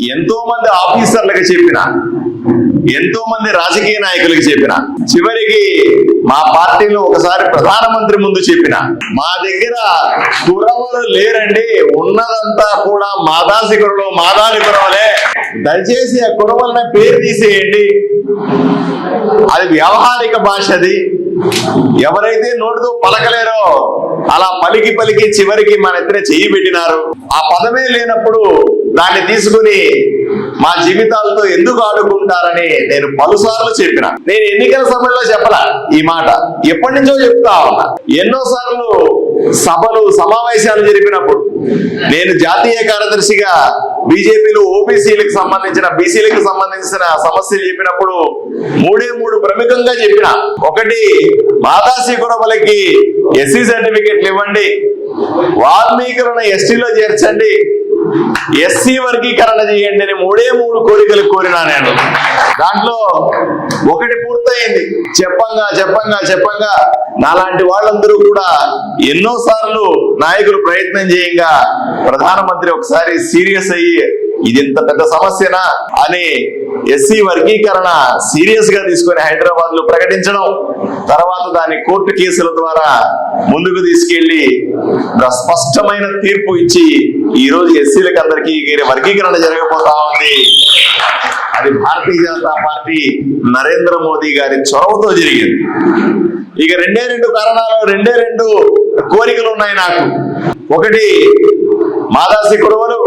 ఎంతో మంది ఆఫీసర్లకు చెప్పిన ఎంతో మంది రాజకీయ నాయకులకు చెప్పిన చివరికి మా పార్టీలో ఒకసారి ప్రధానమంత్రి ముందు చెప్పిన మా దగ్గర కురవలు లేరండి. ఉన్నదంతా కూడా మాదాసి కురలు మాదాని కురవలే దయచేసి ఆ కురవలనే పేరు తీసేయండి. అది వ్యవహారిక భాష అది ఎవరైతే నోటితో పలకలేరో అలా పలికి పలికి చివరికి మన ఇద్దరే చెయ్యి పెట్టినారు. ఆ పదమే లేనప్పుడు దాన్ని తీసుకుని మా జీవితాలతో ఎందుకు ఆడుకుంటారని నేను పలుసార్లు చెప్పిన. నేను ఎన్నికల సమయంలో చెప్పలా ఈ మాట. ఎప్పటి నుంచో చెప్తా ఉన్నా. ఎన్నోసార్లు సభలు సమావేశాలు జరిపినప్పుడు నేను జాతీయ కార్యదర్శిగా బీజేపీలో ఓబీసీలకు సంబంధించిన బీసీలకు సంబంధించిన సమస్యలు చెప్పినప్పుడు మూడే మూడు ప్రముఖంగా చెప్పిన. ఒకటి మాదాసి కురబలకి ఎస్సీ సర్టిఫికెట్లు ఇవ్వండి. వాల్మీకులను ఎస్టీలో చేర్చండి. ఎస్సీ వర్గీకరణ చేయండి అని మూడే మూడు కోరికలు కోరినా నేను. దాంట్లో ఒకటి పూర్తయింది. చెప్పంగా చెప్పంగా చెప్పంగా. నాలాంటి వాళ్ళందరూ కూడా ఎన్నోసార్లు నాయకులు ప్రయత్నం చేయంగా ప్రధానమంత్రి ఒకసారి సీరియస్ అయ్యి ఇది ఇంత పెద్ద సమస్యనా అని ఎస్సీ వర్గీకరణ సీరియస్గా తీసుకొని హైదరాబాద్లో ప్రకటించడం తర్వాత దాన్ని కోర్టు కేసుల ద్వారా ముందుకు తీసుకెళ్ళి స్పష్టమైన తీర్పు ఇచ్చి ఈ రోజు ఎస్సీలకు అందరికీ వర్గీకరణ జరగబోతా ఉంది. అది భారతీయ జనతా పార్టీ నరేంద్ర మోదీ గారి చొరవతో జరిగింది. ఇక రెండే రెండు కారణాలు రెండే రెండు కోరికలు ఉన్నాయి నాకు. ఒకటి మాదాసి కురవలు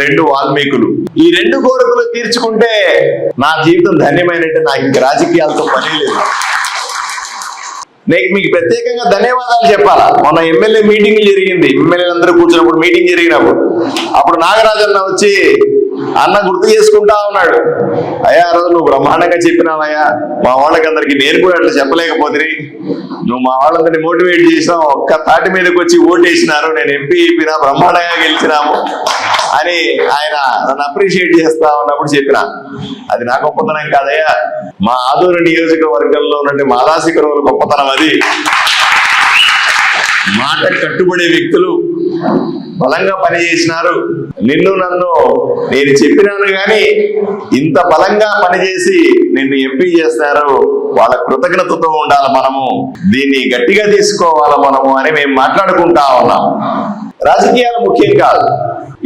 రెండు వాల్మీకులు. ఈ రెండు కోరికలు తీర్చుకుంటే నా జీవితం ధన్యమైనట్టు నాకు ఇంక రాజకీయాలతో పని లేదు. నేను మీకు ప్రత్యేకంగా ధన్యవాదాలు చెప్పాలా? మొన్న ఎమ్మెల్యే మీటింగ్ జరిగింది. ఎమ్మెల్యేలందరూ కూర్చున్నప్పుడు మీటింగ్ జరిగినప్పుడు. అప్పుడు నాగరాజన్న వచ్చి అన్న గుర్తు చేసుకుంటా ఉన్నాడు. అయ్యా రోజు నువ్వు బ్రహ్మాండంగా చెప్పినావయ్యా. మా వాళ్ళకి అందరికి నేను కూడా అట్లా చెప్పలేకపోతే నువ్వు మా వాళ్ళందరినీ మోటివేట్ చేసినావు. ఒక్క తాటి మీదకి వచ్చి ఓటేసినారు. నేను ఎంపీ అయిపోయినా బ్రహ్మాండంగా గెలిచినాము. అని ఆయన నన్ను అప్రిషియేట్ చేస్తా ఉన్నప్పుడు చెప్పిన. అది నా గొప్పతనం కాదయ్యా. మా ఆదూరు నియోజకవర్గంలో ఉన్నటువంటి మాదాసికరువుల గొప్పతనం అది. మాట కట్టుబడే వ్యక్తులు బలంగా పనిచేసినారు. నిన్ను నన్ను నేను చెప్పినాను గాని ఇంత బలంగా పనిచేసి నిన్ను ఎంపీ చేస్తున్నారు వాళ్ళ కృతజ్ఞతతో ఉండాలి మనము. దీన్ని గట్టిగా తీసుకోవాలి మనము అని మేము మాట్లాడుకుంటా ఉన్నాం. రాజకీయాలు ముఖ్యం కాదు.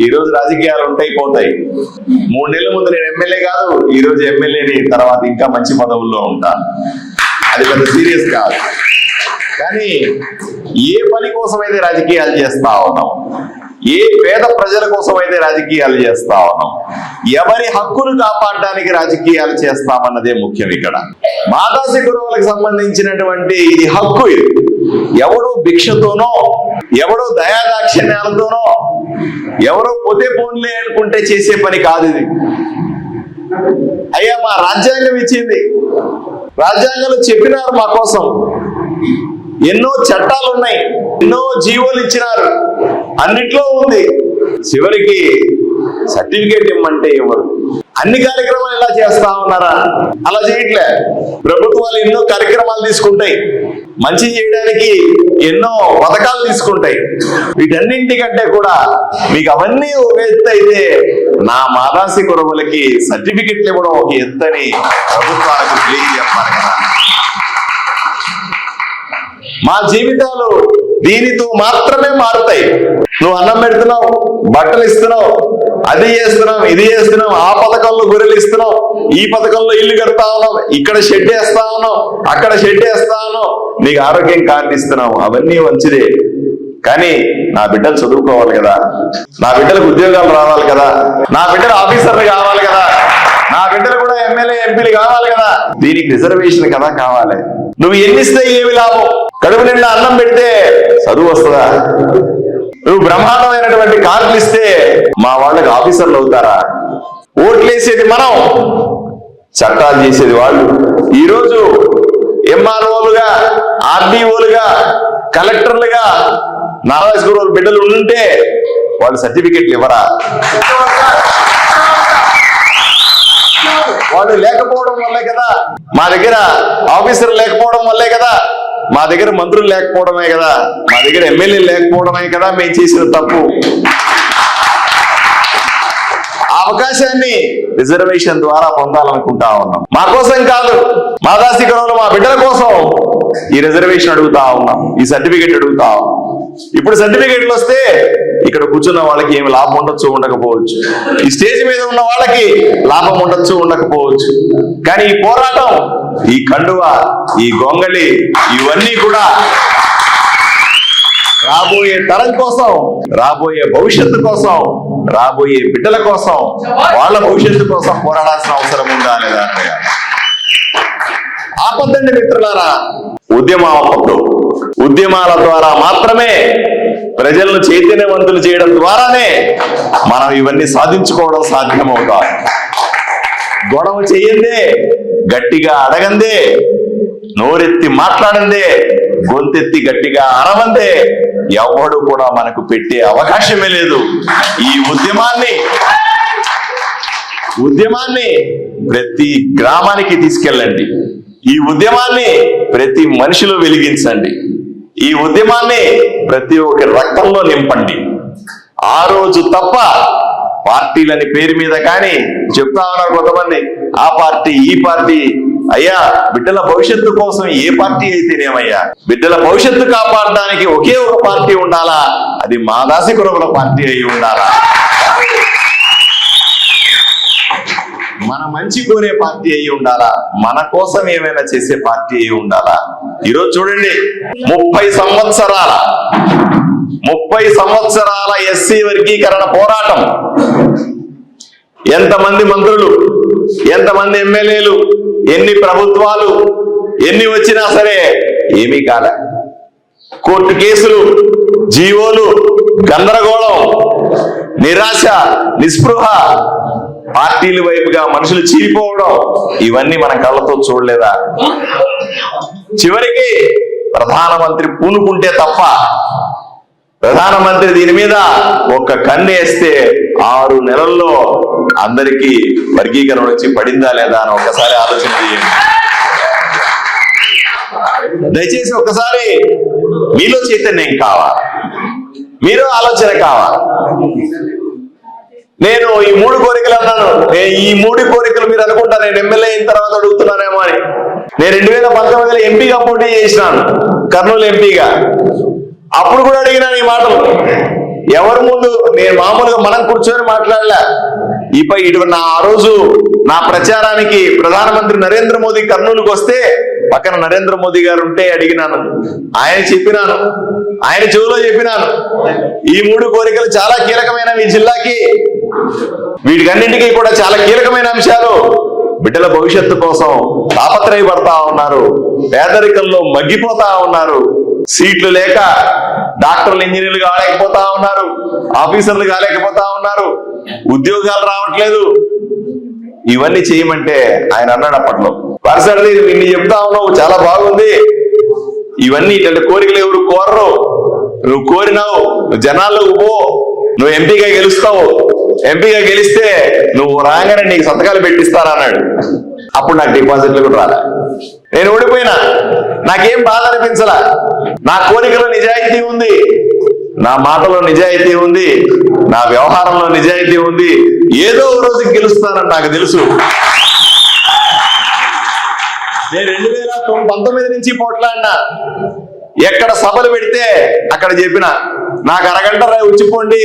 ఈ రోజు రాజకీయాలు ఉంటాయి పోతాయి. మూడు నెలల ముందు నేను ఎమ్మెల్యే కాదు ఈ రోజు ఎమ్మెల్యేని తర్వాత ఇంకా మంచి పదవుల్లో ఉంటాను. అది పెద్ద సీరియస్ కాదు. కానీ ఏ పని కోసమైతే రాజకీయాలు చేస్తా ఉన్నాం ఏ పేద ప్రజల కోసం అయితే రాజకీయాలు చేస్తా ఉన్నాం ఎవరి హక్కును కాపాడడానికి రాజకీయాలు చేస్తామన్నదే ముఖ్యం ఇక్కడ. మాదాసి గురువులకు సంబంధించినటువంటి ఇది హక్కు ఇది. ఎవడో భిక్షతోనో ఎవడో దయాదాక్షిణ్యాలతోనో ఎవరో పోతే పోన్లే అనుకుంటే చేసే పని కాదు ఇది. అయ్యా మా రాజ్యాంగం ఇచ్చింది. రాజ్యాంగంలో చెప్పినారు మా కోసం. ఎన్నో చట్టాలు ఉన్నాయి ఎన్నో జీవోలు ఇచ్చినారు. అన్నిట్లో ఉంది. చివరికి సర్టిఫికేట్ ఇమ్మంటే ఇవ్వరు. అన్ని కార్యక్రమాలు ఇలా చేస్తా ఉన్నారా? అలా చేయట్లే. ప్రభుత్వాలు ఎన్నో కార్యక్రమాలు తీసుకుంటాయి. మంచి చేయడానికి ఎన్నో పథకాలు తీసుకుంటాయి. వీటన్నింటికంటే కూడా మీకు అవన్నీ ఒక ఎత్తు అయితే నా మాదాసి కురవులకి సర్టిఫికెట్లు ఇవ్వడం ఒక ఎత్తని ప్రభుత్వాలకు తెలియజెప్పాలి కదా. మా జీవితాలు దీనితో మాత్రమే మారుతాయి. నువ్వు అన్నం పెడుతున్నావు బట్టలు ఇస్తున్నావు అది చేస్తున్నాం ఇది చేస్తున్నాం ఆ పథకంలో గొర్రెలు ఇస్తున్నాం ఈ పథకంలో ఇల్లు కడతా ఉన్నాం ఇక్కడ షెడ్ వేస్తా అక్కడ షెడ్ వేస్తా నీకు ఆరోగ్యం కార్డు అవన్నీ మంచిదే. కానీ నా బిడ్డలు చదువుకోవాలి కదా నా బిడ్డలకు ఉద్యోగాలు రావాలి కదా నా బిడ్డలు ఆఫీసర్లు కావాలి కదా నా బిడ్డలు కూడా ఎమ్మెల్యే ఎంపీలు కావాలి కదా దీనికి రిజర్వేషన్ కదా కావాలి. నువ్వు ఎన్నిస్తే ఏమి లాభం? కడుపు నిండా అన్నం పెడితే చదువు వస్తుందా? నువ్వు బ్రహ్మాండమైనటువంటి కార్లు ఇస్తే మా వాళ్ళకి ఆఫీసర్లు అవుతారా? ఓట్లేసేది మనం చట్టాలు చేసేది వాళ్ళు. ఈరోజు ఎంఆర్ఓలుగా ఆర్డీఓలుగా కలెక్టర్లుగా నారాజ్ గురువుల బిడ్డలు ఉంటే వాళ్ళు సర్టిఫికెట్లు ఇవ్వరా? వాళ్ళు లేకపోవడం వల్లే కదా మా దగ్గర ఆఫీసర్ లేకపోవడం వల్లే కదా మా దగ్గర మంత్రులు లేకపోవడమే కదా మా దగ్గర ఎమ్మెల్యే లేకపోవడమే కదా మేము చేసిన తప్పు. ఆ అవకాశాన్ని రిజర్వేషన్ ద్వారా పొందాలనుకుంటా ఉన్నాం. మా కోసం కాదు మా దాసికరంలో మా బిడ్డల కోసం ఈ రిజర్వేషన్ అడుగుతా ఉన్నాం ఈ సర్టిఫికెట్ అడుగుతా ఉన్నాం. ఇప్పుడు సర్టిఫికేట్లు వస్తే ఇక్కడ కూర్చున్న వాళ్ళకి ఏమి లాభం ఉండొచ్చు ఉండకపోవచ్చు. ఈ స్టేజ్ మీద ఉన్న వాళ్ళకి లాభం ఉండొచ్చు ఉండకపోవచ్చు. కానీ ఈ పోరాటం ఈ కండువ ఈ గొంగళి ఇవన్నీ కూడా రాబోయే తరం కోసం రాబోయే భవిష్యత్తు కోసం రాబోయే బిడ్డల కోసం వాళ్ళ భవిష్యత్తు కోసం పోరాడాల్సిన అవసరం ఉందా లేదా ఆపద్దండి మిత్రులారా. ఉద్యమం ఉద్యమాల ద్వారా మాత్రమే ప్రజలను చైతన్యవంతులు చేయడం ద్వారానే మనం ఇవన్నీ సాధించుకోవడం సాధ్యమవుతాయి. గొడవ చేయందే గట్టిగా అడగందే నోరెత్తి మాట్లాడందే గొంతెత్తి గట్టిగా అరవందే ఎవడు కూడా మనకు పెట్టే అవకాశమే లేదు. ఈ ఉద్యమాన్ని ఉద్యమాన్ని ప్రతి గ్రామానికి తీసుకెళ్ళండి. ఈ ఉద్యమాన్ని ప్రతి మనిషిలో వెలిగించండి. ఈ ఉద్యమాన్ని ప్రతి ఒక్క రక్తంలో నింపండి. ఆ రోజు తప్ప పార్టీలని పేరు మీద కానీ చెప్తా ఉన్నారు కొంతమంది ఆ పార్టీ ఈ పార్టీ అయ్యా బిడ్డల భవిష్యత్తు కోసం ఏ పార్టీ అయితేనేమయ్యా బిడ్డల భవిష్యత్తు కాపాడడానికి ఒకే ఒక పార్టీ ఉండాలా? అది మాదాసి కురవుల పార్టీ అయి ఉండాలా? మన మంచి కోరే పార్టీ అయి ఉండాలా? మన కోసం ఏమైనా చేసే పార్టీ అయి ఉండాలా? ఈరోజు చూడండి ముప్పై సంవత్సరాల ముప్పై సంవత్సరాల ఎస్సీ వర్గీకరణ పోరాటం. ఎంతమంది మంత్రులు ఎంతమంది ఎమ్మెల్యేలు ఎన్ని ప్రభుత్వాలు ఎన్ని వచ్చినా సరే ఏమీ కాలే. కోర్టు కేసులు జీవోలు గందరగోళం నిరాశ నిస్పృహ పార్టీల వైపుగా మనుషులు చీలిపోవడం ఇవన్నీ మన కళ్ళతో చూడలేదా? చివరికి ప్రధానమంత్రి పూనుకుంటే తప్ప ప్రధానమంత్రి దీని మీద ఒక్క కన్ను వేస్తే ఆరు నెలల్లో అందరికీ వర్గీకరణ వచ్చి పడిందా లేదా అని ఒకసారి ఆలోచన చేయండి. దయచేసి ఒక్కసారి మీలో చైతన్యం కావాలి. మీరు ఆలోచన కావాలి. నేను ఈ మూడు కోరికలు అన్నాను. నేను ఈ మూడు కోరికలు మీరు అనుకుంటా నేను ఎమ్మెల్యే అయిన తర్వాత అడుగుతున్నానేమో అని. నేను రెండు వేల పంతొమ్మిదిలో ఎంపీగా పోటీ చేసినాను. కర్నూలు ఎంపీగా. అప్పుడు కూడా అడిగినాను ఈ మాటలు. ఎవరి ముందు? నేను మామూలుగా మనం కూర్చొని మాట్లాడలే. ఇప్పటి ఇటు నా ఆ రోజు నా ప్రచారానికి ప్రధానమంత్రి నరేంద్ర మోదీ కర్నూలుకు వస్తే పక్కన నరేంద్ర మోదీ గారు ఉంటే అడిగినాను. ఆయన చెప్పినాను. ఆయన చెవిలో చెప్పినాను. ఈ మూడు కోరికలు చాలా కీలకమైన ఈ జిల్లాకి. వీటికన్నింటికీ కూడా చాలా కీలకమైన అంశాలు. బిడ్డల భవిష్యత్తు కోసం తాపత్రయపడతా ఉన్నారు. పేదరికంలో మగ్గిపోతా ఉన్నారు. సీట్లు లేక డాక్టర్లు ఇంజనీర్లు కాలేకపోతా ఉన్నారు. ఆఫీసర్లు కాలేకపోతా ఉన్నారు. ఉద్యోగాలు రావట్లేదు. ఇవన్నీ చేయమంటే ఆయన అన్నాడు అప్పట్లో. పర్సనల్లీ నిన్ను చెప్తా ఉన్నావు చాలా బాగుంది. ఇవన్నీ ఇట్లాంటి కోరికలు ఎవరు కోరరు. నువ్వు కోరినావు నువ్వు జనాల్లోకి పో. నువ్వు ఎంపీగా గెలుస్తావు. ఎంపీగా గెలిస్తే నువ్వు రాగానే నీకు సంతకాలు పెట్టిస్తారా అన్నాడు. అప్పుడు నాకు డిపాజిట్లు కూడా రాలే. నేను ఓడిపోయినా. నాకేం బాధ అనిపించలా. నా కోరికలో నిజాయితీ ఉంది. నా మాటలో నిజాయితీ ఉంది నా వ్యవహారంలో నిజాయితీ ఉంది ఏదో ఒక రోజు గెలుస్తానని నాకు తెలుసు. నేను రెండు వేల పంతొమ్మిది నుంచి పోట్లాడినా. ఎక్కడ సభలు పెడితే అక్కడ చెప్పిన నాకు అరగంట రా వచ్చిపోండి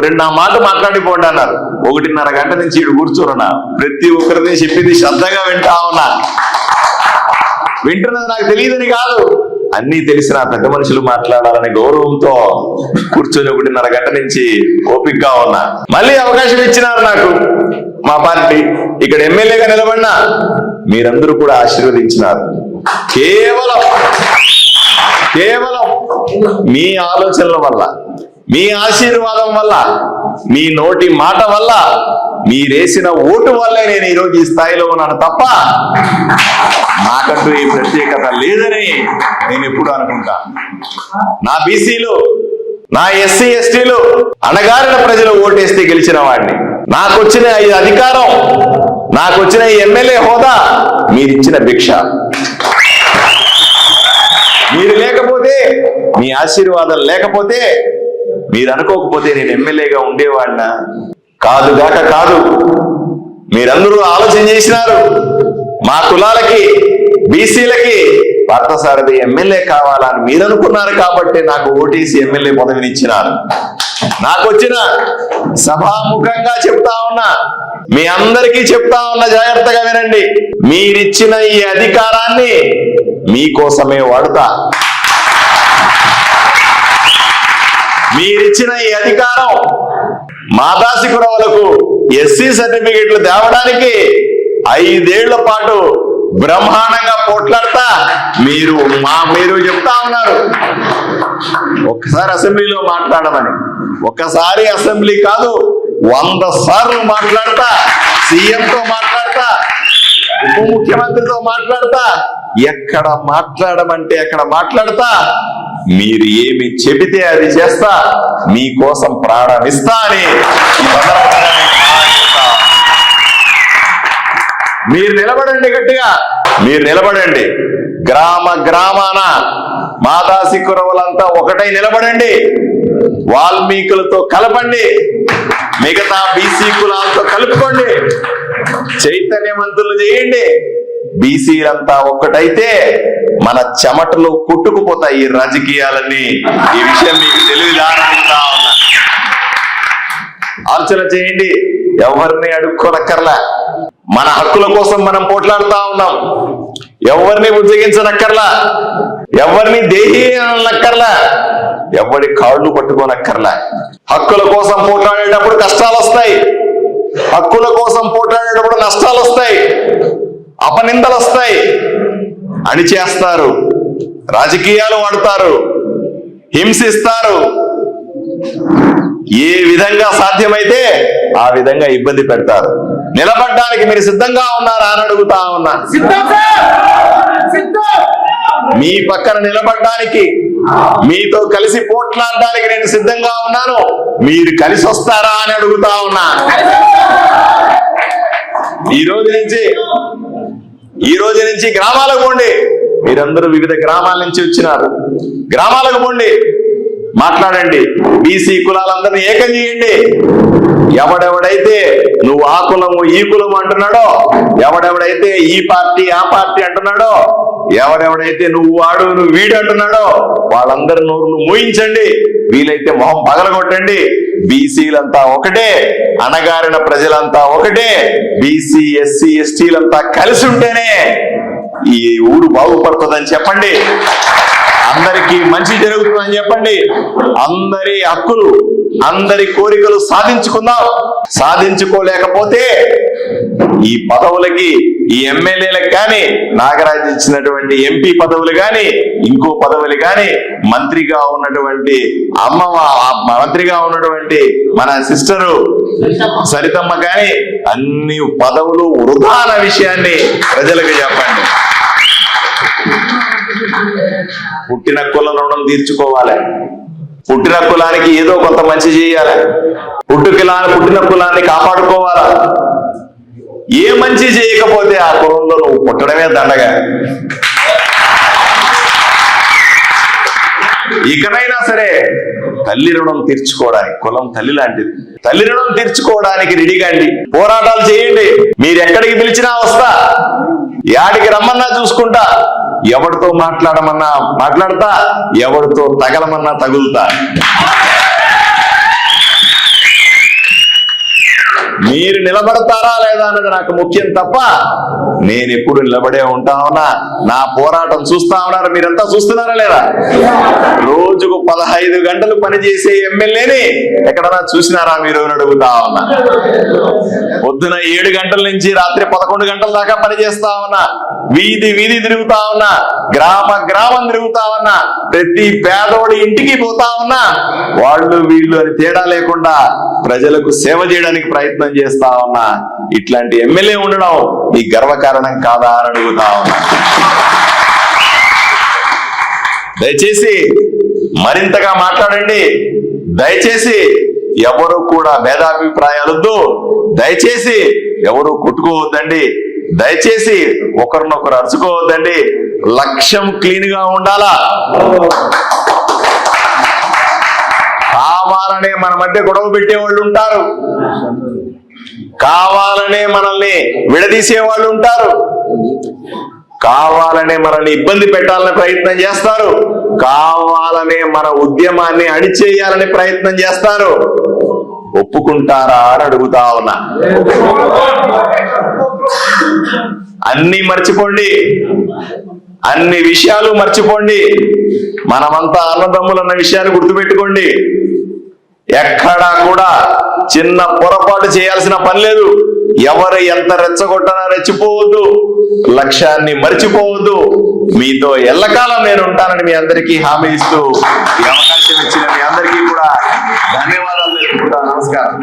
రెండు నా మాట మాట్లాడిపోండి అన్నారు. ఒకటిన్నర గంట నుంచి ఇటు కూర్చోరన్నా. ప్రతి ఒక్కరిని చెప్పింది శ్రద్ధగా వింటా ఉన్నా. వింటున్నది నాకు తెలియదని కాదు. అన్ని తెలిసిన పెద్ద మనుషులు మాట్లాడాలనే గౌరవంతో కూర్చొని ఒకటిన్నర గంట నుంచి ఓపికగా ఉన్నా. మళ్ళీ అవకాశం ఇచ్చినారు నాకు మా పార్టీ. ఇక్కడ ఎమ్మెల్యేగా నిలబడినా మీరందరూ కూడా ఆశీర్వదించినారు. కేవలం కేవలం మీ ఆలోచనల వల్ల మీ ఆశీర్వాదం వల్ల మీ నోటి మాట వల్ల మీరేసిన ఓటు వల్లే నేను ఈరోజు ఈ స్థాయిలో ఉన్నాను తప్ప నాకంటూ ఈ ప్రత్యేకత లేదని నేను ఎప్పుడు అనుకుంటా. నా బీసీలు నా ఎస్సీ ఎస్టీలు అణగారిన ప్రజలు ఓటేస్తే గెలిచిన వాడిని. నాకొచ్చిన ఈ అధికారం నాకొచ్చిన ఈ ఎమ్మెల్యే హోదా మీరిచ్చిన భిక్ష. మీరు లేకపోతే మీ ఆశీర్వాదం లేకపోతే మీరు అనుకోకపోతే నేను ఎమ్మెల్యేగా ఉండేవాడినా? కాదుగాక కాదు. మీరందరూ ఆలోచన చేసినారు. మా కులాలకి బీసీలకి పార్థసారథి ఎమ్మెల్యే కావాలని మీరు అనుకున్నారు కాబట్టి నాకు ఓటీసీ ఎమ్మెల్యే పదవిని ఇచ్చినారు. నాకు వచ్చిన సభాముఖంగా చెప్తా ఉన్నా మీ అందరికీ చెప్తా ఉన్నా జాగ్రత్తగా వినండి. మీరిచ్చిన ఈ అధికారాన్ని మీకోసమే వాడుతా. మీరిచ్చిన ఈ అధికారం మాదాసి కురవలకు ఎస్సీ సర్టిఫికెట్లు తేవడానికి ఐదేళ్ళ పాటు బ్రహ్మాండంగా పోట్లాడతా మీరు మా మీరు చెప్తా ఉన్నారు. ఒక్కసారి అసెంబ్లీలో మాట్లాడమని. ఒక్కసారి అసెంబ్లీ కాదు వంద సార్లు మాట్లాడతా సీఎంతో మాట్లాడతా ఉప ముఖ్యమంత్రితో మాట్లాడతా ఎక్కడ మాట్లాడమంటే అక్కడ మాట్లాడతా. మీరు ఏమి చెబితే అది చేస్తా. మీకోసం ప్రారంభిస్తా అని మీరు నిలబడండి గట్టిగా. మీరు నిలబడండి. గ్రామ గ్రామాన మాదాసి కురవులంతా ఒకటై నిలబడండి. వాల్మీకులతో కలపండి. మిగతా బీసీ కులాలతో కలుపుకోండి. చైతన్యవంతులు చేయండి. బీసీలంతా ఒక్కటైతే మన చెమటలు కొట్టుకుపోతాయి ఈ రాజకీయాలన్నీ. ఈ విషయం మీకు తెలివిదా ఉన్నా. ఆలోచన చేయండి. ఎవరిని అడుక్కోనక్కర్లా. మన హక్కుల కోసం మనం పోట్లాడుతా ఉన్నాం. ఎవరిని ఉద్యోగించనక్కర్లా ఎవరిని దేహి అనక్కర్లా ఎవరి కాళ్ళు పట్టుకోనక్కర్లా. హక్కుల కోసం పోట్లాడేటప్పుడు కష్టాలు వస్తాయి హక్కుల కోసం పోట్లాడేటప్పుడు నష్టాలు వస్తాయి అపనిందలు వస్తాయి అణిచేస్తారు. రాజకీయాలు వాడతారు. హింసిస్తారు. ఏ విధంగా సాధ్యమైతే ఆ విధంగా ఇబ్బంది పెడతారు. నిలబడ్డానికి మీరు సిద్ధంగా ఉన్నారా అని అడుగుతా ఉన్నా. మీ పక్కన నిలబడ్డానికి మీతో కలిసి పోట్లాడడానికి నేను సిద్ధంగా ఉన్నాను. మీరు కలిసి వస్తారా అని అడుగుతా ఉన్నా. ఈ రోజు నుంచి ఈ రోజు నుంచి గ్రామాలకు పోండి. మీరందరూ వివిధ గ్రామాల నుంచి వచ్చినారు. గ్రామాలకు పోండి. మాట్లాడండి. బీసీ కులాలందరినీ ఏకం చేయండి. ఎవడెవడైతే నువ్వు ఆ కులము ఈ కులము అంటున్నాడో ఎవడెవడైతే ఈ పార్టీ ఆ పార్టీ అంటున్నాడో ఎవడెవడైతే నువ్వు వాడు నువ్వు వీడు అంటున్నాడో వాళ్ళందరి నోరును మూయించండి. వీలైతే మొహం పగలగొట్టండి. బీసీలంతా ఒకటే అణగారిన ప్రజలంతా ఒకటే బీసీ ఎస్సీ ఎస్టీలంతా కలిసి ఉంటేనే ఈ ఊరు బాగుపడుతుందని చెప్పండి. అందరికీ మంచి జరుగుతుందని చెప్పండి. అందరి హక్కులు అందరి కోరికలు సాధించుకుందాం. సాధించుకోలేకపోతే ఈ పదవులకి ఈ ఎమ్మెల్యేలకు కానీ నాగరాజు ఇచ్చినటువంటి ఎంపీ పదవులు కానీ ఇంకో పదవులు కానీ మంత్రిగా ఉన్నటువంటి అమ్మ మంత్రిగా ఉన్నటువంటి మన సిస్టరు సరితమ్మ. కానీ అన్ని పదవులు వృధా అన్న విషయాన్ని ప్రజలకు చెప్పండి. పుట్టిన కుల రుణం తీర్చుకోవాలి. పుట్టిన కులానికి ఏదో కొంత మంచి చేయాలి. పుట్టుకిలా పుట్టిన కులాన్ని కాపాడుకోవాలా? ఏ మంచి చేయకపోతే ఆ కులంలో నువ్వు పుట్టడమే దండగా. ఇకనైనా సరే తల్లి రుణం తీర్చుకోవడానికి కులం తల్లి లాంటిది. తల్లి రుణం తీర్చుకోవడానికి రెడీగాండి పోరాటాలు చేయండి. మీరు ఎక్కడికి పిలిచినా వస్తా. యాడికి రమ్మన్నా చూసుకుంటా. ఎవరితో మాట్లాడమన్నా మాట్లాడతా ఎవరితో తగలమన్నా తగులుతా. మీరు నిలబడతారా లేదా అన్నది నాకు ముఖ్యం తప్ప నేను ఎప్పుడు నిలబడే ఉంటా ఉన్నా. నా పోరాటం చూస్తా ఉన్నారు. మీరంతా చూస్తున్నారా లేదా? రోజుకు పదహైదు గంటలు పనిచేసే ఎమ్మెల్యేని ఎక్కడన్నా చూసినారా మీరు అని అడుగుతా ఉన్నా. పొద్దున ఏడు గంటల నుంచి రాత్రి పదకొండు గంటల దాకా పనిచేస్తా ఉన్నా. వీధి వీధి తిరుగుతా ఉన్నా. గ్రామ గ్రామం తిరుగుతా ఉన్నా. ప్రతి పేదోడి ఇంటికి పోతా ఉన్నా. వాళ్ళు వీళ్ళు అని తేడా లేకుండా ప్రజలకు సేవ చేయడానికి ప్రయత్నం చేస్తా ఉన్నా ఇట్లాంటి ఎమ్మెల్యే ఉండడం ఈ గర్వకారణం కాదా అని అడుగుతా ఉన్నా. దయచేసి మరింతగా మాట్లాడండి. దయచేసి ఎవరు కూడా భేదాభిప్రాయాలొద్దు దయచేసి ఎవరు కొట్టుకోవద్దండి. దయచేసి ఒకరినొకరు అరుచుకోవద్దండి. లక్ష్యం క్లీన్గా ఉండాలా? కావాలనే మన మధ్య గొడవ పెట్టే వాళ్ళు ఉంటారు. కావాలనే మనల్ని విడదీసే వాళ్ళు ఉంటారు. కావాలనే మనల్ని ఇబ్బంది పెట్టాలని ప్రయత్నం చేస్తారు. కావాలనే మన ఉద్యమాన్ని అణిచేయాలని ప్రయత్నం చేస్తారు. ఒప్పుకుంటారా అని అడుగుతా ఉన్నా. అన్ని మర్చిపోండి. అన్ని విషయాలు మర్చిపోండి. మనమంతా అన్నదమ్ములు అన్న విషయాన్ని గుర్తుపెట్టుకోండి. ఎక్కడా కూడా చిన్న పొరపాటు చేయాల్సిన పని లేదు. ఎవరు ఎంత రెచ్చగొట్టనా రెచ్చిపోవద్దు. లక్ష్యాన్ని మర్చిపోవద్దు. మీతో ఎల్లకాలం నేను ఉంటానని మీ అందరికీ హామీ ఇస్తూ ఈ అవకాశం ఇచ్చిన మీ అందరికీ కూడా ధన్యవాదాలు తెలుపుకుంటాను నమస్కారం.